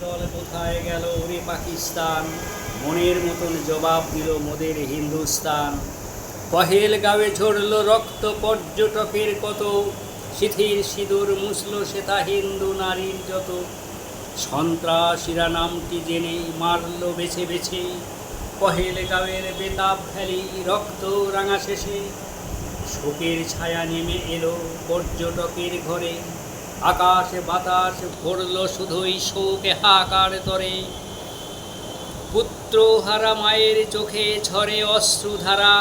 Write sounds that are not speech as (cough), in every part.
দল কোথায় গেল? ওরে পাকিস্তান। মনের মতন জবাব দিল মোদের হিন্দুস্তান। পহেল গাবে ঝরল রক্ত পর্যটকের কত? শিথির সিঁদুর মুসল সেতা হিন্দু নারীর যত? সন্ত্রাসীরা নামটি জেনে মারল বেছে বেছে। পহেল গাঁয়ের বেতাব ভ্যালি রক্ত রাঙা শেষে। শোকের ছায়া নেমে এলো পর্যটকের ঘরে। আকাশ বাতাস ভরল শুধুই শোকে হাকার তরে। পুত্র হারা মায়ের চোখে ঝরে অশ্রুধারা,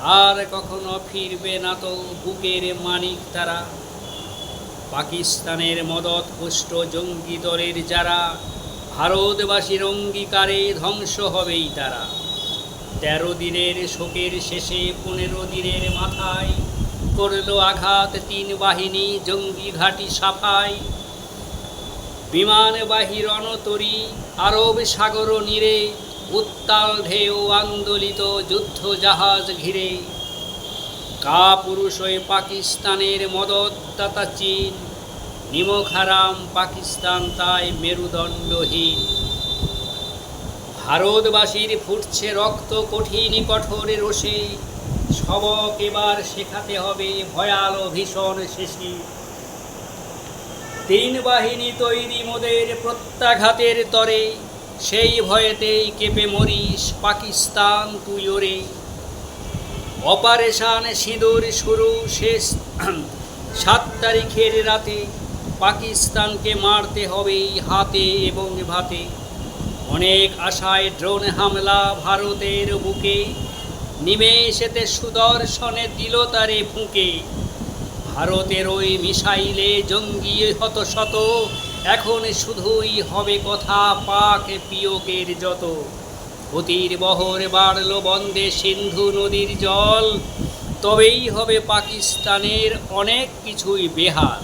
আর কখনো ফিরবে না তো বুকের মানিক তারা। পাকিস্তানের মদত পুষ্ট জঙ্গি দলের যারা, ভারতবাসীর অঙ্গীকারে ধ্বংস হবেই তারা। তেরো দিনের শোকের শেষে পনেরো দিনের মাথায় করল আঘাত, তিন বাহিনী, জঙ্গি ঘাঁটি সাফাই। বিমানবাহী রণতরী, আরব সাগর নীরে, উত্তাল ঢেউ আন্দোলিত, যুদ্ধ জাহাজ ঘিরে। কা পুরুষ হয়ে পাকিস্তানের মদতদাতা চীন নিমক হারাম পাকিস্তান তাই মেরুদণ্ডহীন। ভারতবাসীর ফুটছে রক্ত কঠিন কঠোর রোষে সবক এবার শেখাতে হবে ভয়াল ভীষণ শেষে তিন বাহিনী তৈরি মোদের প্রত্যাঘাতের তরে, সেই ভয়েতেই কেঁপে মরিস পাকিস্তান তুই ওরে অপারেশন সিঁদুর শুরু শেষ (clears throat) সাত তারিখের রাতে পাকিস্তানকে মারতে হবে হাতে এবং ভাতে। অনেক আশায় ড্রোন হামলা ভারতের বুকে। নিমেষেতে সুদর্শনে দিল তারে ফুঁকে। ভারতের ওই মিসাইলে জঙ্গি হত শত, এখন শুধুই হবে কথা পাক পিয়কের যত। অতির বহর বাড়ল বন্দে সিন্ধু নদীর জল, তবেই হবে পাকিস্তানের অনেক কিছুই বেহাল।